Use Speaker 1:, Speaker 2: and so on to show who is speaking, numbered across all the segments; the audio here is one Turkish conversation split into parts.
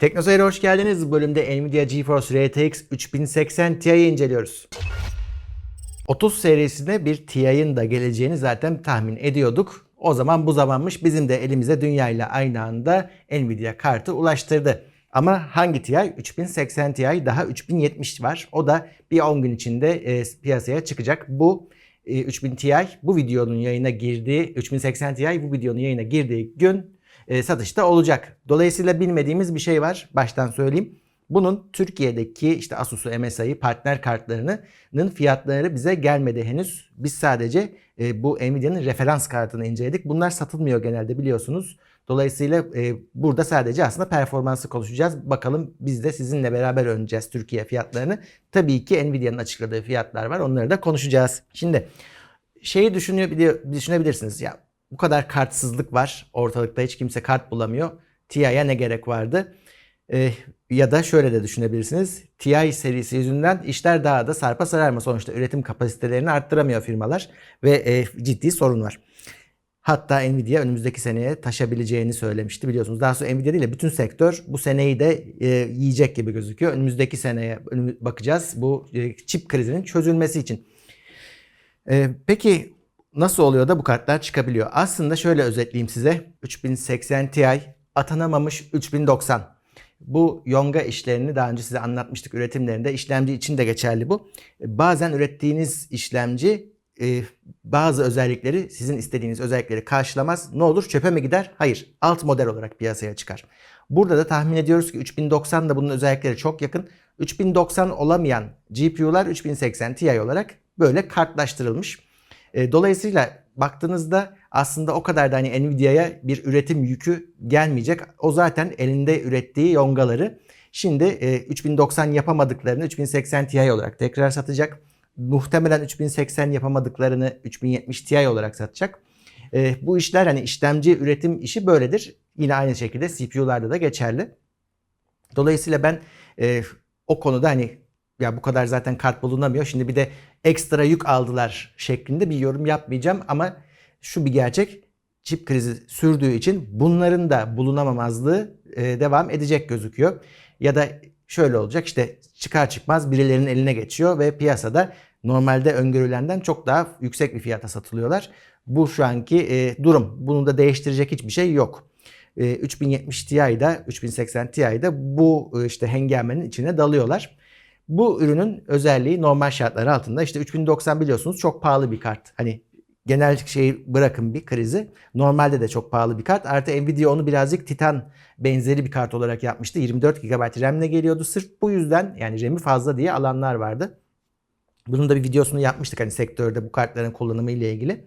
Speaker 1: Teknoseyir'e hoş geldiniz. Bu bölümde Nvidia GeForce RTX 3080 Ti'yi inceliyoruz. 30 serisinde bir Ti'nin da geleceğini zaten tahmin ediyorduk. O zaman bu zamanmış bizim de elimize dünya ile aynı anda Nvidia kartı ulaştırdı. Ama hangi Ti? 3080 Ti daha 3070 var. O da bir 10 gün içinde e, piyasaya çıkacak. Bu e, 3000 Ti bu videonun yayına girdiği 3080 Ti bu videonun yayına girdiği gün e, satışta olacak. Dolayısıyla bilmediğimiz bir şey var. Baştan söyleyeyim. Bunun Türkiye'deki işte Asus'u, MSI'yi, partner kartlarının fiyatları bize gelmedi henüz. Biz sadece e, bu Nvidia'nın referans kartını inceledik. Bunlar satılmıyor genelde biliyorsunuz. Dolayısıyla e, burada sadece aslında performansı konuşacağız. Bakalım biz de sizinle beraber öğreneceğiz Türkiye fiyatlarını. Tabii ki Nvidia'nın açıkladığı fiyatlar var. Onları da konuşacağız. Şimdi şeyi düşünüyor, düşünebilirsiniz. Ya bu kadar kartsızlık var. Ortalıkta hiç kimse kart bulamıyor. TI'ye ne gerek vardı? Ee, ya da şöyle de düşünebilirsiniz. TI serisi yüzünden işler daha da sarpa sarar mı? Sonuçta üretim kapasitelerini arttıramıyor firmalar ve e, ciddi sorun var. Hatta Nvidia önümüzdeki seneye taşabileceğini söylemişti biliyorsunuz. Daha sonra Nvidia değil de bütün sektör bu seneyi de e, yiyecek gibi gözüküyor. Önümüzdeki seneye bakacağız bu e, çip krizinin çözülmesi için. E, peki nasıl oluyor da bu kartlar çıkabiliyor? Aslında şöyle özetleyeyim size. 3080 Ti atanamamış 3090. Bu yonga işlerini daha önce size anlatmıştık üretimlerinde. İşlemci için de geçerli bu. Bazen ürettiğiniz işlemci e, bazı özellikleri sizin istediğiniz özellikleri karşılamaz. Ne olur çöpe mi gider? Hayır. Alt model olarak piyasaya çıkar. Burada da tahmin ediyoruz ki 3090 da bunun özellikleri çok yakın. 3090 olamayan GPU'lar 3080 Ti olarak böyle kartlaştırılmış. E, Dolayısıyla baktığınızda aslında o kadar da hani Nvidia'ya bir üretim yükü gelmeyecek. O zaten elinde ürettiği yongaları şimdi e, 3090 yapamadıklarını 3080 Ti olarak tekrar satacak. Muhtemelen 3080 yapamadıklarını 3070 Ti olarak satacak. E, bu işler hani işlemci üretim işi böyledir. Yine aynı şekilde CPU'larda da geçerli. Dolayısıyla ben e, o konuda hani ya bu kadar zaten kart bulunamıyor. Şimdi bir de ekstra yük aldılar şeklinde bir yorum yapmayacağım ama şu bir gerçek. Çip krizi sürdüğü için bunların da bulunamamazlığı e, devam edecek gözüküyor. Ya da şöyle olacak işte çıkar çıkmaz birilerinin eline geçiyor ve piyasada normalde öngörülenden çok daha yüksek bir fiyata satılıyorlar. Bu şu anki e, durum. Bunu da değiştirecek hiçbir şey yok. E, 3070 Ti'de, 3080 Ti'de bu e, işte hengamenin içine dalıyorlar. Bu ürünün özelliği normal şartlar altında işte 3090 biliyorsunuz çok pahalı bir kart. Hani genel şeyi bırakın bir krizi. Normalde de çok pahalı bir kart. Artı Nvidia onu birazcık Titan benzeri bir kart olarak yapmıştı. 24 GB RAM'le geliyordu. Sırf bu yüzden yani RAM'i fazla diye alanlar vardı. Bunun da bir videosunu yapmıştık hani sektörde bu kartların kullanımı ile ilgili.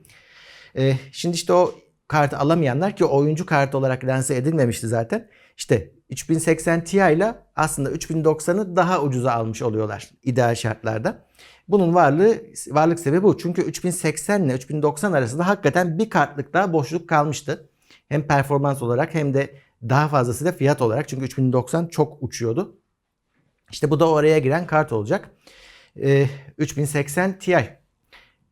Speaker 1: Ee, şimdi işte o kartı alamayanlar ki oyuncu kartı olarak lanse edilmemişti zaten. İşte 3080 Ti ile aslında 3090'ı daha ucuza almış oluyorlar ideal şartlarda. Bunun varlığı varlık sebebi bu. Çünkü 3080 ile 3090 arasında hakikaten bir kartlık daha boşluk kalmıştı. Hem performans olarak hem de daha fazlası da fiyat olarak. Çünkü 3090 çok uçuyordu. İşte bu da oraya giren kart olacak. Ee, 3080 Ti.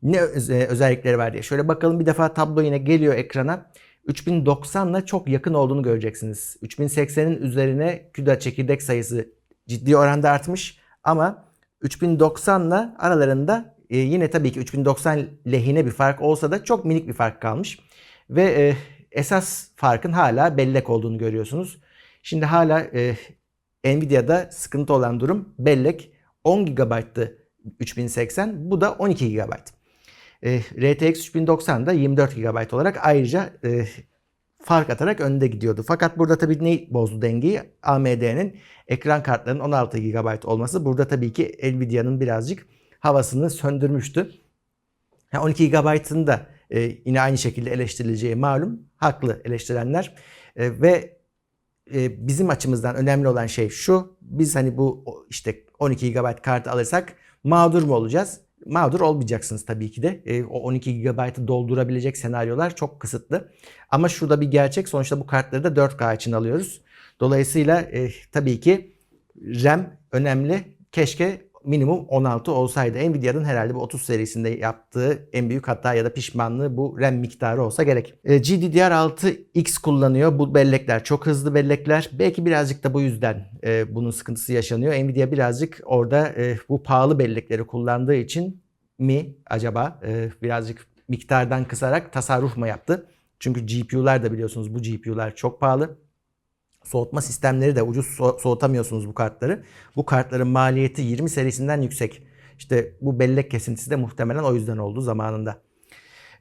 Speaker 1: Ne öz- özellikleri var diye. Şöyle bakalım bir defa tablo yine geliyor ekrana. 3090 ile çok yakın olduğunu göreceksiniz. 3080'in üzerine CUDA çekirdek sayısı ciddi oranda artmış ama 3090 ile aralarında e, yine tabii ki 3090 lehine bir fark olsa da çok minik bir fark kalmış. Ve e, esas farkın hala bellek olduğunu görüyorsunuz. Şimdi hala e, Nvidia'da sıkıntı olan durum bellek 10 GB'tı 3080 bu da 12 GB. E, RTX 3090 da 24 GB olarak ayrıca e, fark atarak önde gidiyordu. Fakat burada tabii ne bozdu dengeyi? AMD'nin ekran kartlarının 16 GB olması. Burada tabii ki Nvidia'nın birazcık havasını söndürmüştü. Ha, 12 GB'ın da e, yine aynı şekilde eleştirileceği malum. Haklı eleştirenler. E, ve e, bizim açımızdan önemli olan şey şu. Biz hani bu işte 12 GB kartı alırsak mağdur mu olacağız? Mağdur olmayacaksınız tabii ki de. E, o 12 GB'ı doldurabilecek senaryolar çok kısıtlı. Ama şurada bir gerçek. Sonuçta bu kartları da 4K için alıyoruz. Dolayısıyla e, tabii ki RAM önemli. Keşke minimum 16 olsaydı. Nvidia'nın herhalde bu 30 serisinde yaptığı en büyük hata ya da pişmanlığı bu RAM miktarı olsa gerek. E, GDDR6X kullanıyor. Bu bellekler çok hızlı bellekler. Belki birazcık da bu yüzden e, bunun sıkıntısı yaşanıyor. Nvidia birazcık orada e, bu pahalı bellekleri kullandığı için mi acaba birazcık miktardan kısarak tasarruf mu yaptı? Çünkü GPU'lar da biliyorsunuz bu GPU'lar çok pahalı. Soğutma sistemleri de ucuz so- soğutamıyorsunuz bu kartları. Bu kartların maliyeti 20 serisinden yüksek. İşte bu bellek kesintisi de muhtemelen o yüzden oldu zamanında.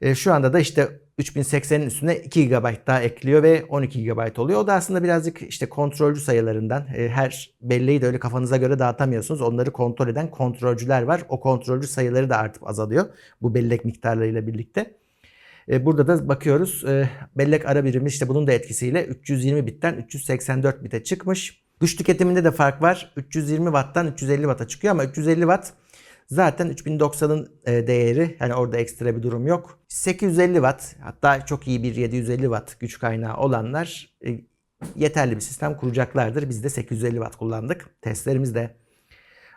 Speaker 1: E, şu anda da işte 3080'in üstüne 2 GB daha ekliyor ve 12 GB oluyor. O da aslında birazcık işte kontrolcü sayılarından. E, her belleği de öyle kafanıza göre dağıtamıyorsunuz. Onları kontrol eden kontrolcüler var. O kontrolcü sayıları da artıp azalıyor bu bellek miktarlarıyla birlikte. E, burada da bakıyoruz e, bellek ara birimi işte bunun da etkisiyle 320 bitten 384 bite çıkmış. Güç tüketiminde de fark var. 320 watt'tan 350 watt'a çıkıyor ama 350 watt zaten 3090'ın e, değeri yani orada ekstra bir durum yok. 850 watt hatta çok iyi bir 750 watt güç kaynağı olanlar yeterli bir sistem kuracaklardır. Biz de 850 watt kullandık testlerimizde.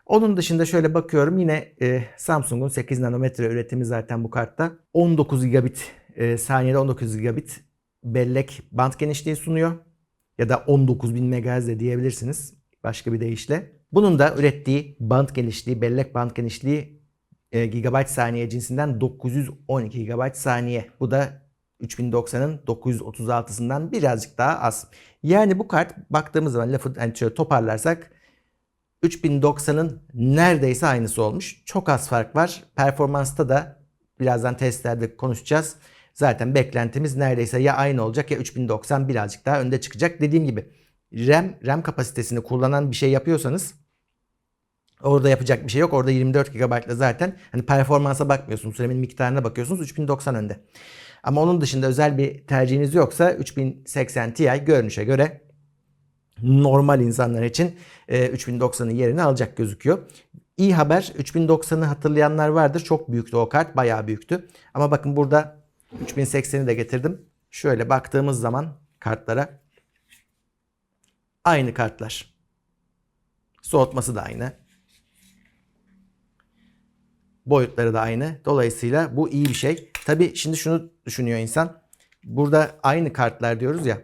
Speaker 1: Onun dışında şöyle bakıyorum yine e, Samsung'un 8 nanometre üretimi zaten bu kartta. 19 gigabit e, saniyede 19 gigabit bellek band genişliği sunuyor. Ya da 19.000 MHz de diyebilirsiniz başka bir deyişle. Bunun da ürettiği band genişliği, bellek band genişliği e, gigabayt saniye cinsinden 912 GB saniye. Bu da 3090'ın 936'sından birazcık daha az. Yani bu kart baktığımız zaman lafı hani şöyle toparlarsak 3090'ın neredeyse aynısı olmuş. Çok az fark var. Performansta da birazdan testlerde konuşacağız. Zaten beklentimiz neredeyse ya aynı olacak ya 3090 birazcık daha önde çıkacak. Dediğim gibi RAM RAM kapasitesini kullanan bir şey yapıyorsanız orada yapacak bir şey yok. Orada 24 GB ile zaten hani performansa bakmıyorsunuz. RAM'in miktarına bakıyorsunuz. 3090 önde. Ama onun dışında özel bir tercihiniz yoksa 3080 Ti görünüşe göre normal insanlar için e, 3090'ın yerini alacak gözüküyor. İyi haber 3090'ı hatırlayanlar vardır. Çok büyüktü o kart. Bayağı büyüktü. Ama bakın burada 3080'i de getirdim. Şöyle baktığımız zaman kartlara aynı kartlar. Soğutması da aynı. Boyutları da aynı. Dolayısıyla bu iyi bir şey. Tabi şimdi şunu düşünüyor insan. Burada aynı kartlar diyoruz ya.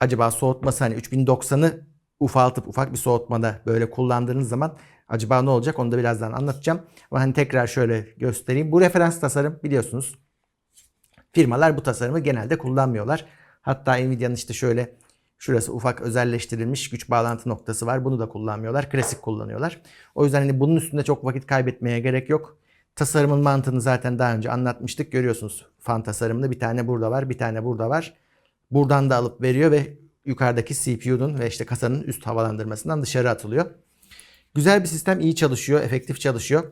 Speaker 1: Acaba soğutması hani 3090'ı ufaltıp ufak bir soğutmada böyle kullandığınız zaman acaba ne olacak onu da birazdan anlatacağım. Ama hani tekrar şöyle göstereyim. Bu referans tasarım biliyorsunuz. Firmalar bu tasarımı genelde kullanmıyorlar. Hatta Nvidia'nın işte şöyle şurası ufak özelleştirilmiş güç bağlantı noktası var. Bunu da kullanmıyorlar. Klasik kullanıyorlar. O yüzden hani bunun üstünde çok vakit kaybetmeye gerek yok. Tasarımın mantığını zaten daha önce anlatmıştık. Görüyorsunuz fan tasarımında bir tane burada var, bir tane burada var. Buradan da alıp veriyor ve yukarıdaki CPU'nun ve işte kasanın üst havalandırmasından dışarı atılıyor. Güzel bir sistem, iyi çalışıyor, efektif çalışıyor.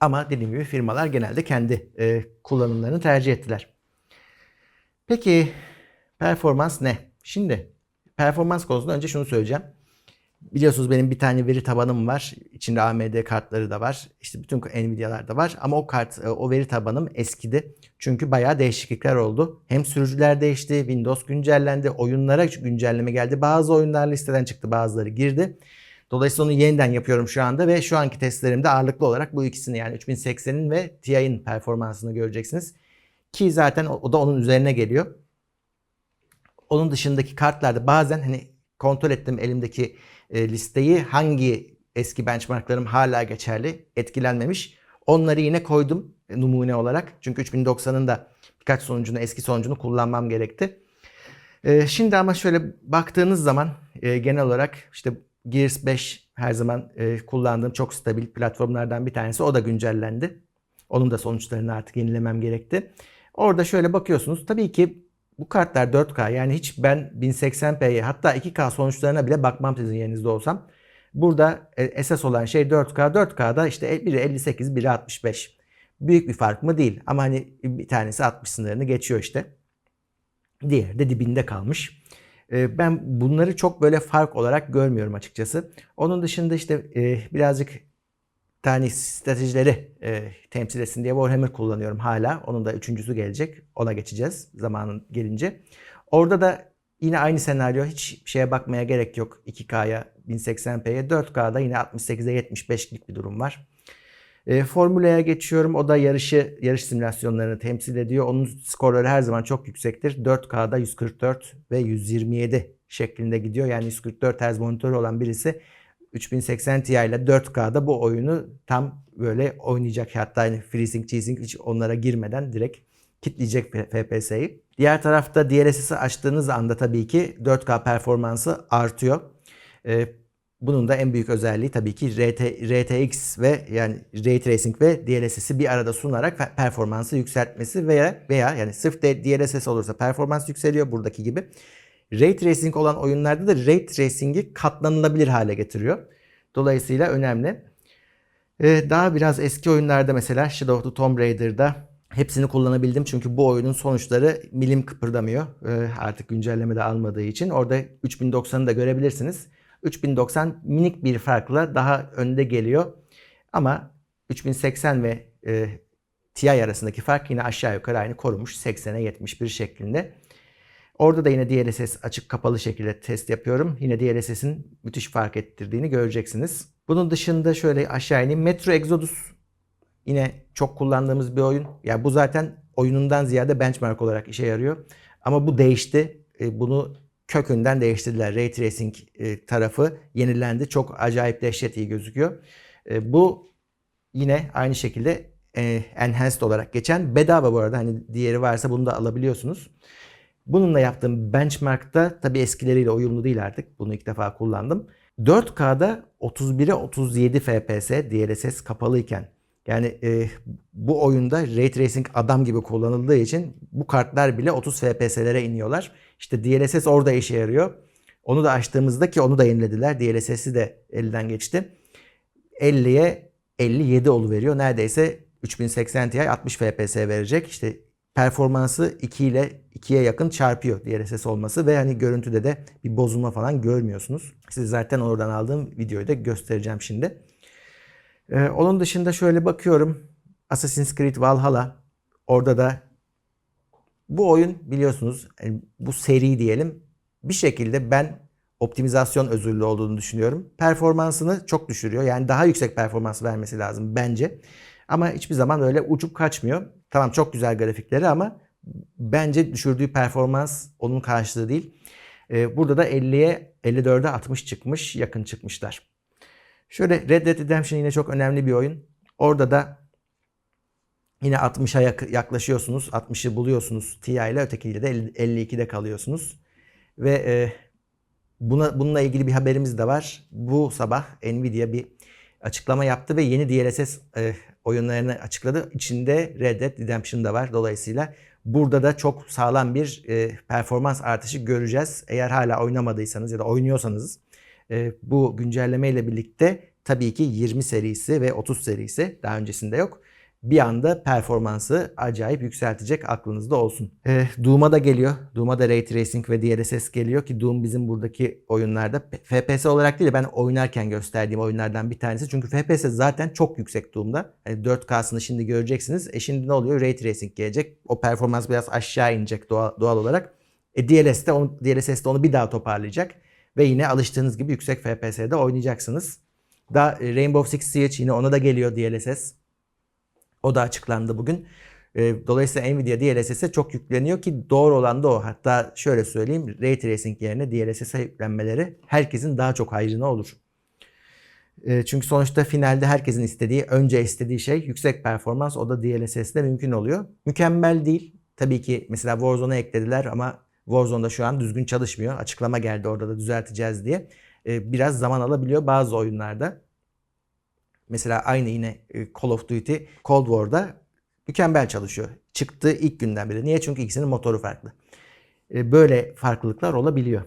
Speaker 1: Ama dediğim gibi firmalar genelde kendi e, kullanımlarını tercih ettiler. Peki performans ne? Şimdi performans konusunda önce şunu söyleyeceğim. Biliyorsunuz benim bir tane veri tabanım var. İçinde AMD kartları da var. İşte bütün Nvidia'lar da var. Ama o kart, e, o veri tabanım eskidi. Çünkü bayağı değişiklikler oldu. Hem sürücüler değişti, Windows güncellendi, oyunlara güncelleme geldi. Bazı oyunlar listeden çıktı, bazıları girdi. Dolayısıyla onu yeniden yapıyorum şu anda ve şu anki testlerimde ağırlıklı olarak bu ikisini yani 3080'in ve Ti'nin performansını göreceksiniz. Ki zaten o da onun üzerine geliyor. Onun dışındaki kartlarda bazen hani kontrol ettim elimdeki e, listeyi hangi eski benchmarklarım hala geçerli etkilenmemiş. Onları yine koydum e, numune olarak. Çünkü 3090'ın da birkaç sonucunu eski sonucunu kullanmam gerekti. E, şimdi ama şöyle baktığınız zaman genel olarak işte Gears 5 her zaman e, kullandığım çok stabil platformlardan bir tanesi. O da güncellendi. Onun da sonuçlarını artık yenilemem gerekti. Orada şöyle bakıyorsunuz. Tabii ki bu kartlar 4K yani hiç ben 1080p'ye hatta 2K sonuçlarına bile bakmam sizin yerinizde olsam. Burada e, esas olan şey 4K. 4K'da işte biri 58, biri 65. Büyük bir fark mı değil ama hani bir tanesi 60 sınırını geçiyor işte. Diğeri de dibinde kalmış. E, ben bunları çok böyle fark olarak görmüyorum açıkçası. Onun dışında işte e, birazcık tane stratejileri e, temsil etsin diye Warhammer kullanıyorum hala. Onun da üçüncüsü gelecek. Ona geçeceğiz zamanın gelince. Orada da Yine aynı senaryo hiç şeye bakmaya gerek yok 2K'ya 1080p'ye 4K'da yine 68'e 75'lik bir durum var. E, Formula'ya geçiyorum. O da yarışı yarış simülasyonlarını temsil ediyor. Onun skorları her zaman çok yüksektir. 4K'da 144 ve 127 şeklinde gidiyor. Yani 144 Hz monitörü olan birisi 3080 Ti ile 4K'da bu oyunu tam böyle oynayacak. Hatta yani FreeSync, G-Sync hiç onlara girmeden direkt kitleyecek FPS'yi. Diğer tarafta DLSS'i açtığınız anda tabii ki 4K performansı artıyor. Ee, bunun da en büyük özelliği tabii ki RT, RTX ve yani Ray Tracing ve DLSS'i bir arada sunarak performansı yükseltmesi veya veya yani sırf DLSS olursa performans yükseliyor buradaki gibi. Ray Tracing olan oyunlarda da Ray Tracing'i katlanılabilir hale getiriyor. Dolayısıyla önemli. Ee, daha biraz eski oyunlarda mesela Shadow of the Tomb Raider'da hepsini kullanabildim. Çünkü bu oyunun sonuçları milim kıpırdamıyor. Ee, artık güncelleme de almadığı için. Orada 3090'ı da görebilirsiniz. 3090 minik bir farkla daha önde geliyor. Ama 3080 ve e, Ti arasındaki fark yine aşağı yukarı aynı korumuş. 80'e 71 şeklinde. Orada da yine DLSS açık kapalı şekilde test yapıyorum. Yine DLSS'in müthiş fark ettirdiğini göreceksiniz. Bunun dışında şöyle aşağı ineyim. Metro Exodus yine çok kullandığımız bir oyun. Ya yani bu zaten oyunundan ziyade benchmark olarak işe yarıyor. Ama bu değişti. E, bunu kökünden değiştirdiler. Ray Tracing e, tarafı yenilendi. Çok acayip dehşet iyi gözüküyor. E, bu yine aynı şekilde enhanced olarak geçen bedava bu arada. Hani diğeri varsa bunu da alabiliyorsunuz. Bununla yaptığım benchmark'ta tabii eskileriyle uyumlu değil artık. Bunu ilk defa kullandım. 4K'da 31'e 37 FPS DLSS kapalıyken yani e, bu oyunda Ray Tracing adam gibi kullanıldığı için bu kartlar bile 30 FPS'lere iniyorlar. İşte DLSS orada işe yarıyor. Onu da açtığımızda ki onu da yenilediler. DLSS'i de elden geçti. 50'ye 57 veriyor. Neredeyse 3080 Ti 60 FPS verecek. İşte performansı 2 ile 2'ye yakın çarpıyor DLSS olması ve hani görüntüde de bir bozulma falan görmüyorsunuz. Size zaten oradan aldığım videoyu da göstereceğim şimdi. Ee, onun dışında şöyle bakıyorum. Assassin's Creed Valhalla. Orada da bu oyun biliyorsunuz yani bu seri diyelim bir şekilde ben optimizasyon özürlü olduğunu düşünüyorum. Performansını çok düşürüyor. Yani daha yüksek performans vermesi lazım bence. Ama hiçbir zaman öyle uçup kaçmıyor. Tamam çok güzel grafikleri ama bence düşürdüğü performans onun karşılığı değil. Ee, burada da 50'ye 54'e 60 çıkmış, yakın çıkmışlar. Şöyle Red Dead Redemption yine çok önemli bir oyun. Orada da yine 60'a yaklaşıyorsunuz. 60'ı buluyorsunuz Ti ile ötekiyle de 52'de kalıyorsunuz. Ve e, buna bununla ilgili bir haberimiz de var. Bu sabah Nvidia bir açıklama yaptı ve yeni DLSS e, oyunlarını açıkladı. İçinde Red Dead Redemption da var. Dolayısıyla burada da çok sağlam bir e, performans artışı göreceğiz. Eğer hala oynamadıysanız ya da oynuyorsanız bu güncelleme ile birlikte tabii ki 20 serisi ve 30 serisi daha öncesinde yok. Bir anda performansı acayip yükseltecek aklınızda olsun. E, Doom'a da geliyor. Doom'a da Ray Tracing ve DLSS geliyor ki Doom bizim buradaki oyunlarda FPS olarak değil ben oynarken gösterdiğim oyunlardan bir tanesi. Çünkü FPS zaten çok yüksek Doom'da. Yani 4K'sını şimdi göreceksiniz. E şimdi ne oluyor? Ray Tracing gelecek. O performans biraz aşağı inecek doğal, doğal olarak. E DLS'de onu, DLSS'de onu bir daha toparlayacak. Ve yine alıştığınız gibi yüksek FPS'de oynayacaksınız. Da e, Rainbow Six Siege yine ona da geliyor DLSS. O da açıklandı bugün. E, dolayısıyla Nvidia DLSS'e çok yükleniyor ki doğru olan da o. Hatta şöyle söyleyeyim Ray Tracing yerine DLSS'e yüklenmeleri herkesin daha çok hayrına olur. E, çünkü sonuçta finalde herkesin istediği, önce istediği şey yüksek performans. O da DLSS'de mümkün oluyor. Mükemmel değil. Tabii ki mesela Warzone'a eklediler ama Warzone'da şu an düzgün çalışmıyor. Açıklama geldi orada da düzelteceğiz diye. E, biraz zaman alabiliyor bazı oyunlarda. Mesela aynı yine e, Call of Duty Cold War'da mükemmel çalışıyor. Çıktığı ilk günden beri. Niye? Çünkü ikisinin motoru farklı. E, böyle farklılıklar olabiliyor.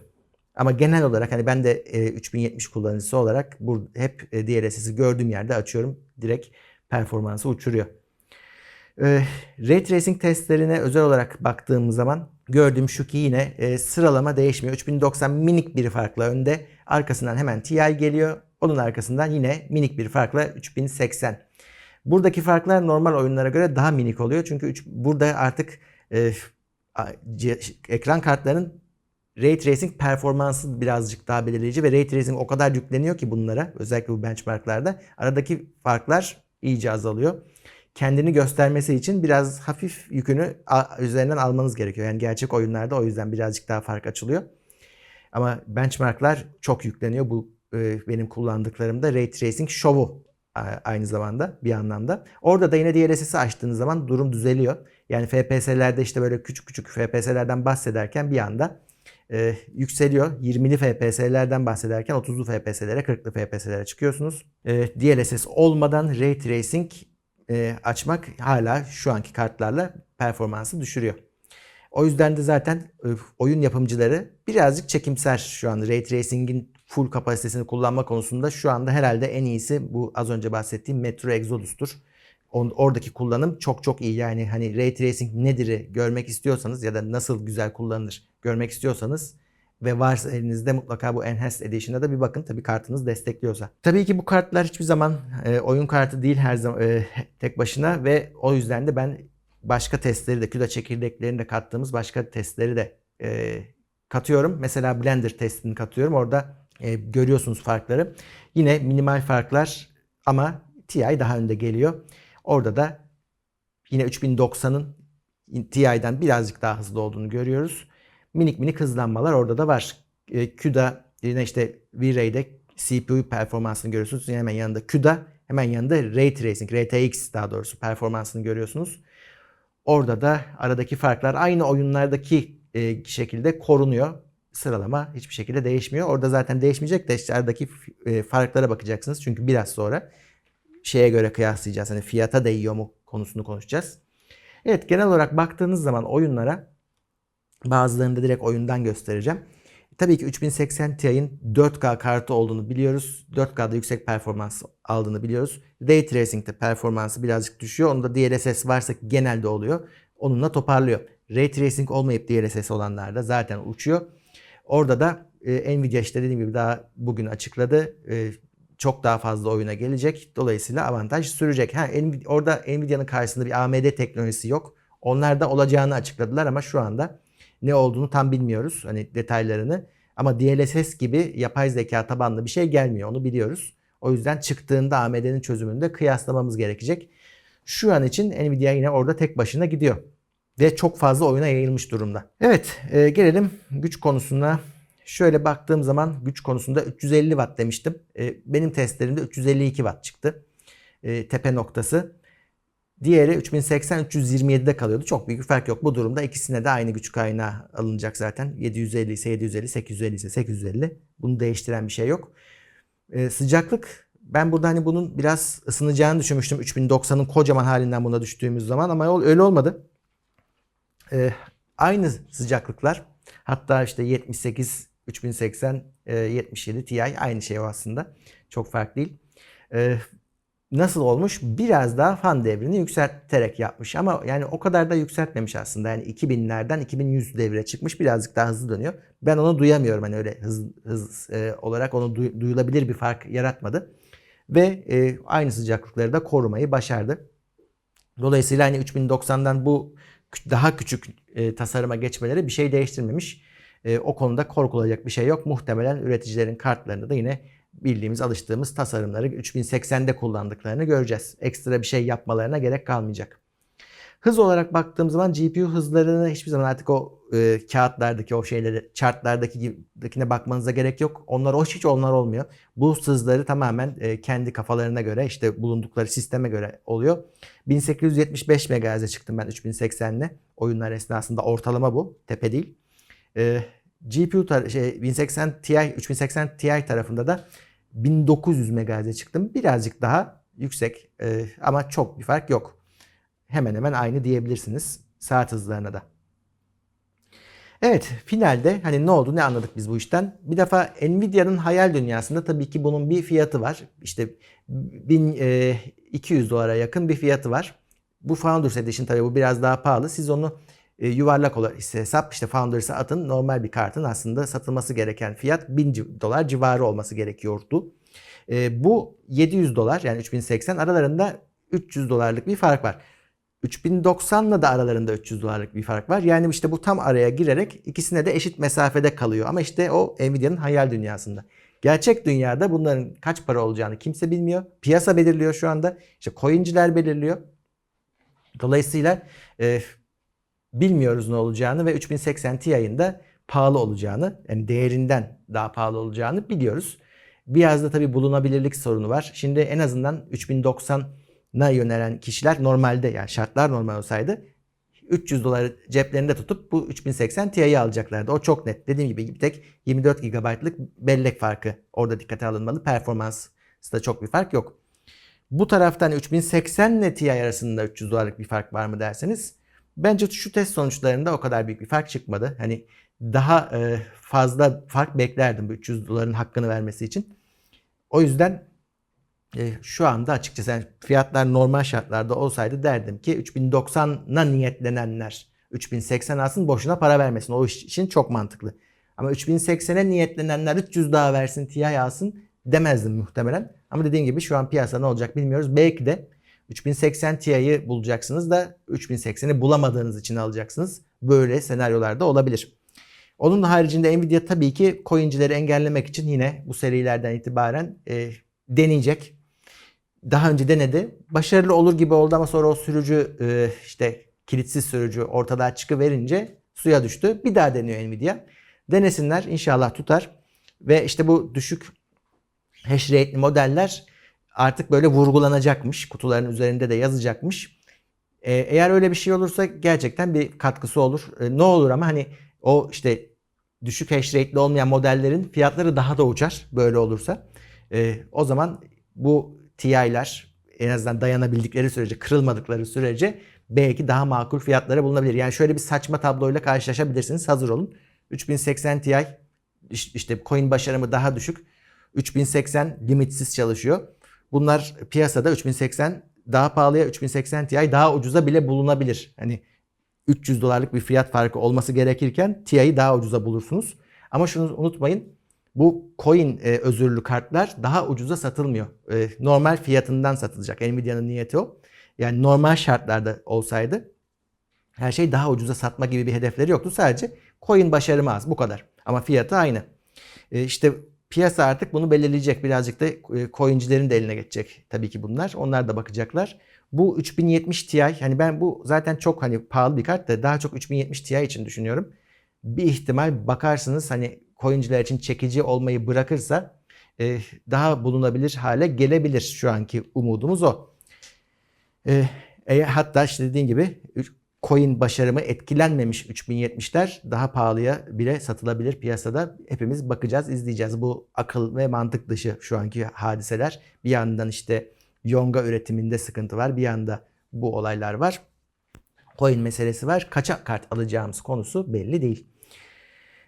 Speaker 1: Ama genel olarak hani ben de 3070 kullanıcısı olarak bu hep DLSS'i gördüğüm yerde açıyorum. Direkt performansı uçuruyor. Ray Tracing testlerine özel olarak baktığım zaman gördüğüm şu ki yine e, sıralama değişmiyor. 3090 minik bir farkla önde. Arkasından hemen Ti geliyor. Onun arkasından yine minik bir farkla 3080. Buradaki farklar normal oyunlara göre daha minik oluyor. Çünkü üç, burada artık e, ekran kartlarının Ray Tracing performansı birazcık daha belirleyici ve Ray Tracing o kadar yükleniyor ki bunlara özellikle bu benchmarklarda aradaki farklar iyice azalıyor. Kendini göstermesi için biraz hafif yükünü üzerinden almanız gerekiyor. Yani gerçek oyunlarda o yüzden birazcık daha fark açılıyor. Ama benchmarklar çok yükleniyor. Bu e, benim kullandıklarımda Ray Tracing şovu aynı zamanda bir anlamda. Orada da yine DLSS'i açtığınız zaman durum düzeliyor. Yani FPS'lerde işte böyle küçük küçük FPS'lerden bahsederken bir anda e, yükseliyor. 20'li FPS'lerden bahsederken 30'lu FPS'lere, 40'lı FPS'lere çıkıyorsunuz. E, DLSS olmadan Ray Tracing e, açmak hala şu anki kartlarla performansı düşürüyor. O yüzden de zaten e, oyun yapımcıları birazcık çekimser şu an Ray Tracing'in full kapasitesini kullanma konusunda şu anda herhalde en iyisi bu az önce bahsettiğim Metro Exodus'tur. Oradaki kullanım çok çok iyi. Yani hani Ray Tracing nedir'i görmek istiyorsanız ya da nasıl güzel kullanılır görmek istiyorsanız ve varsa elinizde mutlaka bu Enhanced Edition'a da bir bakın tabii kartınız destekliyorsa. Tabii ki bu kartlar hiçbir zaman e, oyun kartı değil her zaman e, tek başına ve o yüzden de ben başka testleri de CUDA çekirdeklerini de kattığımız başka testleri de e, katıyorum. Mesela Blender testini katıyorum. Orada e, görüyorsunuz farkları. Yine minimal farklar ama TI daha önde geliyor. Orada da yine 3090'ın TI'den birazcık daha hızlı olduğunu görüyoruz. Minik minik hızlanmalar orada da var. E, CUDA yine işte V-Ray'de CPU performansını görüyorsunuz. Hemen yanında CUDA, hemen yanında Ray Tracing, RTX daha doğrusu performansını görüyorsunuz. Orada da aradaki farklar aynı oyunlardaki e, şekilde korunuyor. Sıralama hiçbir şekilde değişmiyor. Orada zaten değişmeyecek de işte aradaki e, farklara bakacaksınız. Çünkü biraz sonra şeye göre kıyaslayacağız. Hani fiyata değiyor mu konusunu konuşacağız. Evet genel olarak baktığınız zaman oyunlara bazılarını da direkt oyundan göstereceğim. Tabii ki 3080 Ti'nin 4K kartı olduğunu biliyoruz. 4K'da yüksek performans aldığını biliyoruz. Ray Tracing'de performansı birazcık düşüyor. Onda DLSS varsa genelde oluyor. Onunla toparlıyor. Ray Tracing olmayıp DLSS olanlarda zaten uçuyor. Orada da Nvidia işte dediğim gibi daha bugün açıkladı. E, çok daha fazla oyuna gelecek. Dolayısıyla avantaj sürecek. Ha, Nvidia, orada Nvidia'nın karşısında bir AMD teknolojisi yok. Onlar da olacağını açıkladılar ama şu anda ne olduğunu tam bilmiyoruz. Hani detaylarını. Ama DLSS gibi yapay zeka tabanlı bir şey gelmiyor. Onu biliyoruz. O yüzden çıktığında AMD'nin çözümünü de kıyaslamamız gerekecek. Şu an için Nvidia yine orada tek başına gidiyor. Ve çok fazla oyuna yayılmış durumda. Evet e, gelelim güç konusuna. Şöyle baktığım zaman güç konusunda 350 watt demiştim. E, benim testlerimde 352 watt çıktı. E, tepe noktası. Diğeri 3080-327'de kalıyordu. Çok büyük bir fark yok. Bu durumda ikisine de aynı güç kaynağı alınacak zaten. 750 ise 750, 850 ise 850. Bunu değiştiren bir şey yok. Ee, sıcaklık ben burada hani bunun biraz ısınacağını düşünmüştüm. 3090'ın kocaman halinden buna düştüğümüz zaman ama öyle olmadı. Ee, aynı sıcaklıklar. Hatta işte 78, 3080, e, 77 Ti aynı şey o aslında. Çok fark değil. Ee, nasıl olmuş? Biraz daha fan devrini yükselterek yapmış ama yani o kadar da yükseltmemiş aslında. Yani 2000'lerden 2100 devre çıkmış birazcık daha hızlı dönüyor. Ben onu duyamıyorum hani öyle hız, hız e, olarak onu duy- duyulabilir bir fark yaratmadı. Ve e, aynı sıcaklıkları da korumayı başardı. Dolayısıyla hani 3090'dan bu daha küçük e, tasarıma geçmeleri bir şey değiştirmemiş. E, o konuda korkulacak bir şey yok. Muhtemelen üreticilerin kartlarında da yine bildiğimiz, alıştığımız tasarımları 3080'de kullandıklarını göreceğiz. Ekstra bir şey yapmalarına gerek kalmayacak. Hız olarak baktığım zaman GPU hızlarını hiçbir zaman artık o e, kağıtlardaki o şeyleri, chartlardaki gibidekine bakmanıza gerek yok. Onlar o hiç onlar olmuyor. Bu hızları tamamen e, kendi kafalarına göre, işte bulundukları sisteme göre oluyor. 1875 MHz'e çıktım ben 3080'le. Oyunlar esnasında ortalama bu, tepe değil. E, GPU şey 1080 Ti 3080 Ti tarafında da 1900 MHz'e çıktım. Birazcık daha yüksek e, ama çok bir fark yok. Hemen hemen aynı diyebilirsiniz saat hızlarına da. Evet finalde hani ne oldu ne anladık biz bu işten? Bir defa Nvidia'nın hayal dünyasında tabii ki bunun bir fiyatı var. İşte 1200 dolara yakın bir fiyatı var. Bu Founders Edition tabii bu biraz daha pahalı. Siz onu e, yuvarlak olarak işte hesap işte Founders'a atın. Normal bir kartın aslında satılması gereken fiyat 1000 ci- dolar civarı olması gerekiyordu. E, bu 700 dolar yani 3080 aralarında 300 dolarlık bir fark var. 3090'la da aralarında 300 dolarlık bir fark var. Yani işte bu tam araya girerek ikisine de eşit mesafede kalıyor. Ama işte o Nvidia'nın hayal dünyasında. Gerçek dünyada bunların kaç para olacağını kimse bilmiyor. Piyasa belirliyor şu anda. İşte coinciler belirliyor. Dolayısıyla e, bilmiyoruz ne olacağını ve 3080 Ti'nin de pahalı olacağını, yani değerinden daha pahalı olacağını biliyoruz. Biraz da tabii bulunabilirlik sorunu var. Şimdi en azından 3090'a yönelen kişiler normalde yani şartlar normal olsaydı 300 doları ceplerinde tutup bu 3080 Ti'yi alacaklardı. O çok net. Dediğim gibi bir tek 24 GB'lık bellek farkı orada dikkate alınmalı. Performans da çok bir fark yok. Bu taraftan 3080 ile Ti arasında 300 dolarlık bir fark var mı derseniz bence şu test sonuçlarında o kadar büyük bir fark çıkmadı. Hani daha e, fazla fark beklerdim bu 300 doların hakkını vermesi için. O yüzden e, şu anda açıkçası yani fiyatlar normal şartlarda olsaydı derdim ki 3090'a niyetlenenler 3080 alsın boşuna para vermesin. O iş için çok mantıklı. Ama 3080'e niyetlenenler 300 daha versin Ti alsın demezdim muhtemelen. Ama dediğim gibi şu an piyasa ne olacak bilmiyoruz. Belki de 3080 Ti'yi bulacaksınız da 3080'i bulamadığınız için alacaksınız. Böyle senaryolarda olabilir. Onun haricinde Nvidia tabii ki coincileri engellemek için yine bu serilerden itibaren e, deneyecek. Daha önce denedi. Başarılı olur gibi oldu ama sonra o sürücü e, işte kilitsiz sürücü ortadan çıkıverince suya düştü. Bir daha deniyor Nvidia. Denesinler inşallah tutar. Ve işte bu düşük hash rate'li modeller artık böyle vurgulanacakmış. Kutuların üzerinde de yazacakmış. E, eğer öyle bir şey olursa gerçekten bir katkısı olur. E, ne olur ama hani o işte düşük hash rate'li olmayan modellerin fiyatları daha da uçar böyle olursa. E, o zaman bu TI'ler en azından dayanabildikleri sürece, kırılmadıkları sürece belki daha makul fiyatlara bulunabilir. Yani şöyle bir saçma tabloyla karşılaşabilirsiniz. Hazır olun. 3080 Ti işte coin başarımı daha düşük. 3080 limitsiz çalışıyor. Bunlar piyasada 3080 daha pahalıya 3080 Ti daha ucuza bile bulunabilir. Hani 300 dolarlık bir fiyat farkı olması gerekirken Ti'yi daha ucuza bulursunuz. Ama şunu unutmayın. Bu coin e, özürlü kartlar daha ucuza satılmıyor. E, normal fiyatından satılacak. Nvidia'nın niyeti o. Yani normal şartlarda olsaydı her şey daha ucuza satma gibi bir hedefleri yoktu. Sadece coin başarımı az bu kadar. Ama fiyatı aynı. E, işte piyasa artık bunu belirleyecek. Birazcık da e, coincilerin de eline geçecek tabii ki bunlar. Onlar da bakacaklar. Bu 3070 Ti hani ben bu zaten çok hani pahalı bir kart da daha çok 3070 Ti için düşünüyorum. Bir ihtimal bakarsınız hani coinciler için çekici olmayı bırakırsa e, daha bulunabilir hale gelebilir şu anki umudumuz o. E, e, hatta işte dediğim gibi coin başarımı etkilenmemiş 3070'ler daha pahalıya bile satılabilir piyasada. Hepimiz bakacağız, izleyeceğiz. Bu akıl ve mantık dışı şu anki hadiseler. Bir yandan işte yonga üretiminde sıkıntı var. Bir yanda bu olaylar var. Coin meselesi var. Kaça kart alacağımız konusu belli değil.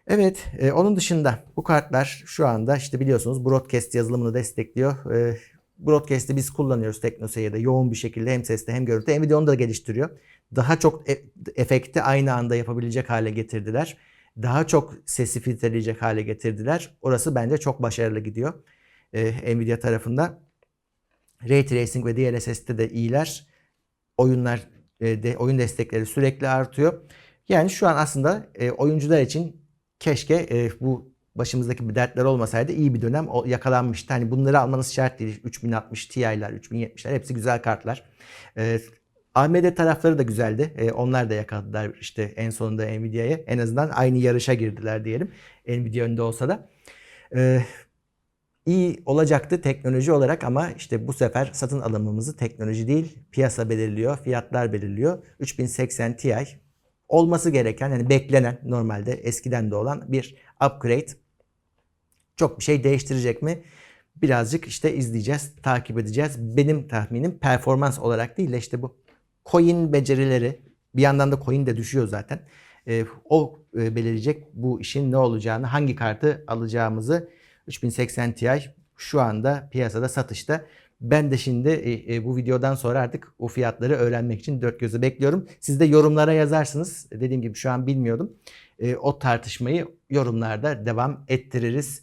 Speaker 1: Evet, e, onun dışında bu kartlar şu anda işte biliyorsunuz broadcast yazılımını destekliyor. E, broadcast'i biz kullanıyoruz TeknoSeyir'de yoğun bir şekilde hem sesli hem görüntü. Nvidia onu da geliştiriyor. Daha çok e- efekti aynı anda yapabilecek hale getirdiler. Daha çok sesi filtreleyecek hale getirdiler. Orası bence çok başarılı gidiyor. E, Nvidia tarafında. Ray Tracing ve DLSS'te de iyiler. Oyunlar e, de oyun destekleri sürekli artıyor. Yani şu an aslında e, oyuncular için keşke e, bu başımızdaki bir dertler olmasaydı iyi bir dönem yakalanmıştı. Hani bunları almanız şart değil. 3060 Ti'ler, 3070'ler hepsi güzel kartlar. E, AMD tarafları da güzeldi. E, onlar da yakaladılar işte en sonunda Nvidia'ya. En azından aynı yarışa girdiler diyelim. Nvidia önde olsa da. E, iyi olacaktı teknoloji olarak ama işte bu sefer satın alımımızı teknoloji değil piyasa belirliyor, fiyatlar belirliyor. 3080 Ti olması gereken yani beklenen normalde eskiden de olan bir upgrade. Çok bir şey değiştirecek mi? Birazcık işte izleyeceğiz, takip edeceğiz. Benim tahminim performans olarak değil de işte bu coin becerileri bir yandan da coin de düşüyor zaten. E, o e, belirleyecek bu işin ne olacağını, hangi kartı alacağımızı 3080 Ti şu anda piyasada satışta. Ben de şimdi e, e, bu videodan sonra artık o fiyatları öğrenmek için dört gözle bekliyorum. Siz de yorumlara yazarsınız. Dediğim gibi şu an bilmiyordum. E, o tartışmayı yorumlarda devam ettiririz.